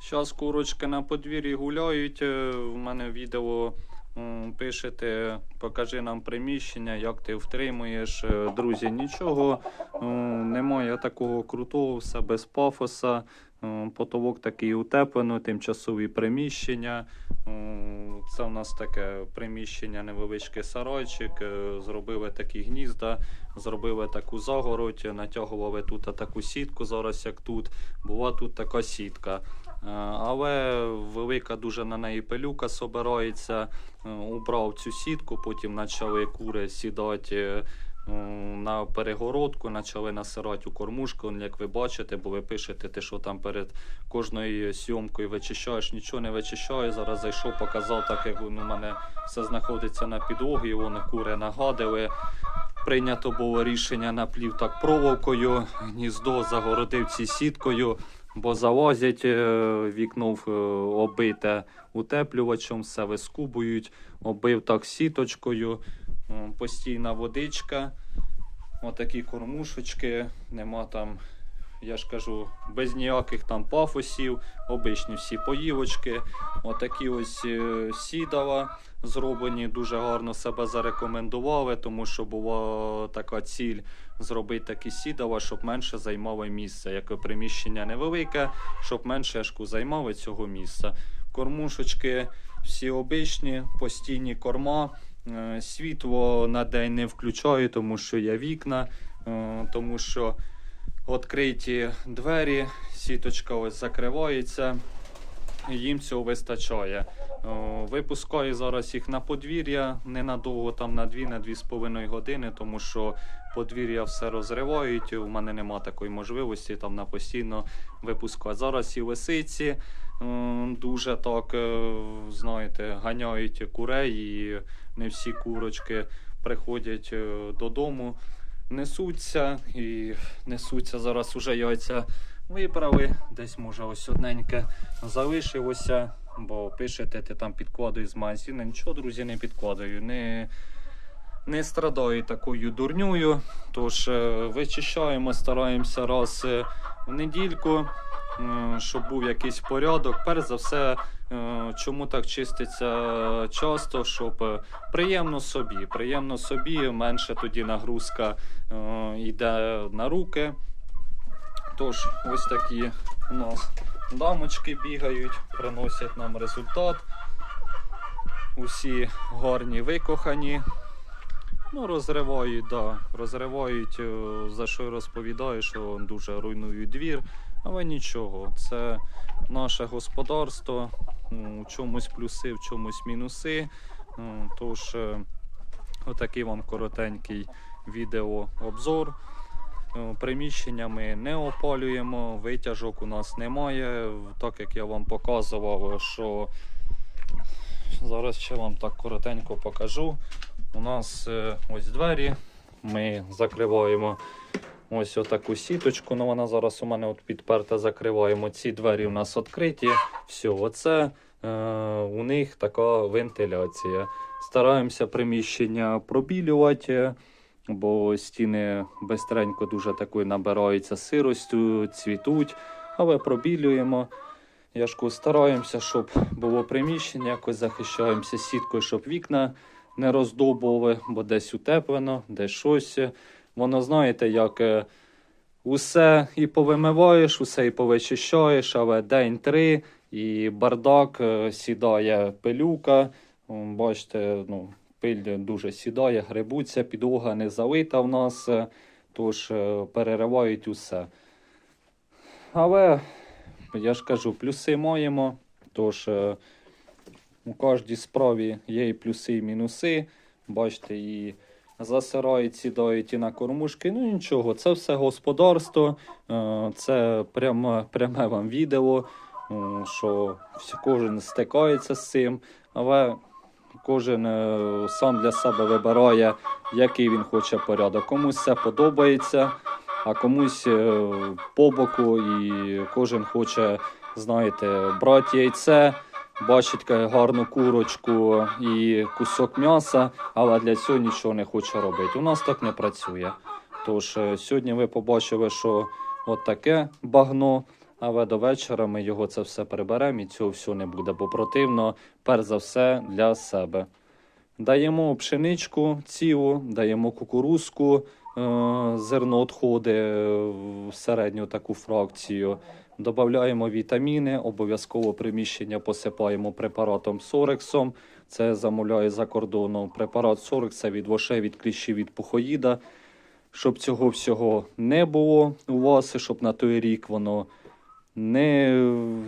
Зараз курочки на подвір'ї гуляють. е, В мене відео пишете, покажи нам приміщення, як ти втримуєш. Е, Друзі, нічого немає такого крутого, все без пафоса. М, Потолок такий утеплено, тимчасові приміщення. Це у нас таке приміщення, невеличкий сарайчик. е, Зробили такі гнізда, зробили таку загородь, натягували тут таку сітку, зараз як тут. Була тут така сітка. Е, Але велика дуже на неї пилюка собирається. Е, Убрав цю сітку, потім почали кури сідати е, на перегородку, почали насирати у кормушку. Як ви бачите, бо ви пишете, ти що там перед кожною зйомкою вичищаєш, нічого не вичищаю. Зараз зайшов, показав, так як у мене все знаходиться на підлогі, вони кури нагадили. Прийнято було рішення наплів так проволокою, гніздо загородив ці сіткою, бо залазять е, вікно обите утеплювачем, все вискубують, оббив так сіточкою, постійна водичка, отакі кормушечки, нема там, я ж кажу, без ніяких там пафосів, обичні всі поївочки, отакі ось е, сідала зроблені, дуже гарно себе зарекомендували, тому що була така ціль зробити такі сідала, щоб менше займали місце. Як приміщення невелике, щоб менше шку займали цього місця. Кормушечки всі обичні, постійні корма. Е, Світло на день не включаю, тому що є вікна, е, тому що відкриті двері, сіточка ось закривається, їм цього вистачає. Випускаю зараз їх на подвір'я ненадовго, там на 2 на 2,5 години, тому що подвір'я все розривають. У мене нема такої можливості там на постійно випускати. Зараз і лисиці дуже так, е, знаєте, ганяють курей, і не всі курочки приходять е, додому, несуться і несуться зараз уже яйця. Вибрали, десь може ось одненьке залишилося, бо пишете, ти там підкладуй з магазину. Нічого, друзі, не підкладаю. Не, не страдаю такою дурнюю. Тож е, вичищаємо, стараємося раз е, в недільку, щоб був якийсь порядок. Перш за все, е, чому так чиститься часто, щоб е, приємно собі. Приємно собі, менше тоді нагрузка е, йде на руки. Тож, ось такі у нас дамочки бігають, приносять нам результат. Усі гарні викохані. Ну, розривають, да, розривають, е, за що розповідаю, що дуже руйнують двір. Але нічого, це наше господарство. В чомусь плюси, в чомусь мінуси. Тож, е, отакий вам коротенький відеообзор. Е, Приміщення ми не опалюємо, витяжок у нас немає. Так як я вам показував, що зараз ще вам так коротенько покажу. У нас е, ось двері. Ми закриваємо ось отаку сіточку. Ну вона зараз у мене от підперта. Закриваємо. Ці двері у нас відкриті. Все, оце е, у них така вентиляція. Стараємося приміщення пробілювати бо стіни бистренько дуже такою набираються сиростю, цвітуть, але пробілюємо. Я ж стараємося, щоб було приміщення, якось захищаємося сіткою, щоб вікна не роздобували, бо десь утеплено, десь щось. Воно знаєте, як е, усе і повимиваєш, усе і повичищаєш, але день три і бардак, е, сідає пилюка. Бачите, ну, пиль дуже сідає, грибуться, підлога не залита в нас, е, тож переривають усе. Але я ж кажу, плюси маємо. Тож у кожній справі є і плюси, і мінуси. Бачите, і засирають, сідають і на кормушки. Ну нічого, це все господарство, е, це пряме, пряме вам відео, е, що кожен стикається з цим. Але кожен е, сам для себе вибирає, який він хоче порядок. Комусь це подобається, а комусь по боку, і кожен хоче, знаєте, брати яйце, бачить гарну курочку і кусок м'яса, але для цього нічого не хоче робити. У нас так не працює. Тож е, сьогодні ви побачили, що от таке багно Але до вечора ми його це все приберемо і цього всього не буде, бо противно, перш за все, для себе. Даємо пшеничку цілу, даємо кукурузку, зерно відходи в середню таку фракцію. Додаємо вітаміни, обов'язково приміщення посипаємо препаратом Сорексом. Це замовляю за кордоном. Препарат Сорекс це від вошей, від кліщів, від пухоїда. Щоб цього всього не було у вас, і щоб на той рік воно не,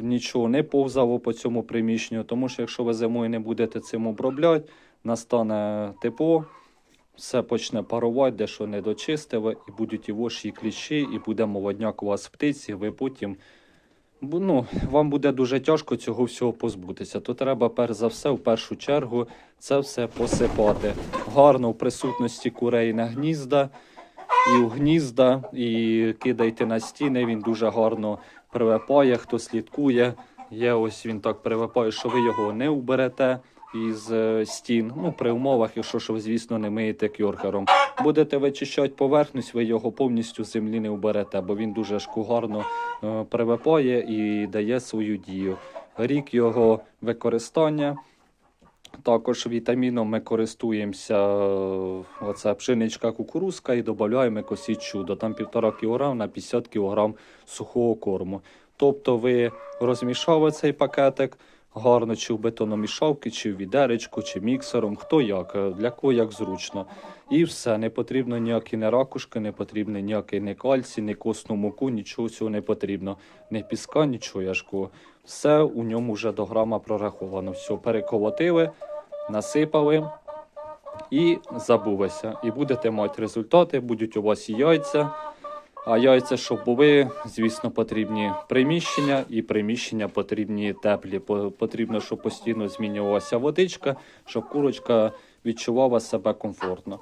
нічого не повзало по цьому приміщенню. Тому що якщо ви зимою не будете цим обробляти, настане тепло, все почне парувати, де що не дочистили, і будуть і воші, і кліщі, і буде молодняк у вас в птиці, ви потім. Ну, вам буде дуже тяжко цього всього позбутися. То треба перш за все, в першу чергу, це все посипати. Гарно в присутності курей на гнізда, і у гнізда, і кидайте на стіни. Він дуже гарно прилипає, хто слідкує. Є ось він так прилипає, що ви його не уберете із е, стін. Ну, при умовах, якщо ж ви, звісно, не миєте кьорхером. Будете вичищати поверхність, ви його повністю з землі не уберете, бо він дуже шкугарно е, прилипає і дає свою дію. Рік його використання. Також вітаміном ми користуємося е, оце пшеничка кукурузка і додаємо косіть чудо. Там 1,5 кг на 50 кг сухого корму. Тобто ви розмішали цей пакетик гарно чи в бетономішалки, чи в відеречку, чи міксером, хто як, е, для кого як зручно. І все, не потрібно ніякі не ракушки, не потрібно ніякий не кальцій, не косну муку, нічого цього не потрібно. Не піска, нічого яшкого. Все у ньому вже до грама прораховано. Все, переколотили, насипали і забулися. І будете мати результати, будуть у вас і яйця. А яйця, щоб були, звісно, потрібні приміщення, і приміщення потрібні теплі. По- Потрібно, щоб постійно змінювалася водичка, щоб курочка відчувала себе комфортно.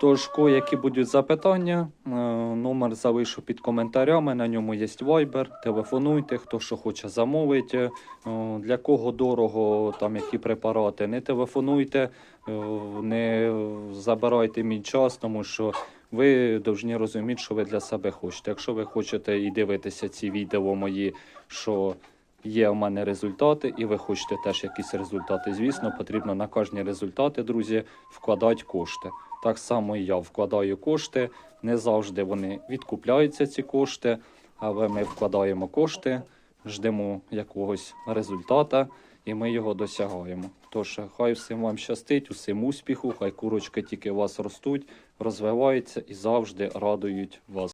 Тож, кого які будуть запитання, е, номер залишу під коментарями. На ньому є Viber. Телефонуйте, хто що хоче замовити. Е, Для кого дорого, там які препарати, не телефонуйте, е, не забирайте мій час, тому що ви повинні розуміти, що ви для себе хочете. Якщо ви хочете і дивитеся ці відео мої, що є в мене результати, і ви хочете теж якісь результати. Звісно, потрібно на кожні результати, друзі, вкладати кошти. Так само і я вкладаю кошти. Не завжди вони відкупляються, ці кошти, але ми вкладаємо кошти, ждемо якогось результата, і ми його досягаємо. Тож, хай всім вам щастить, усім успіху, хай курочки тільки у вас ростуть, розвиваються і завжди радують вас.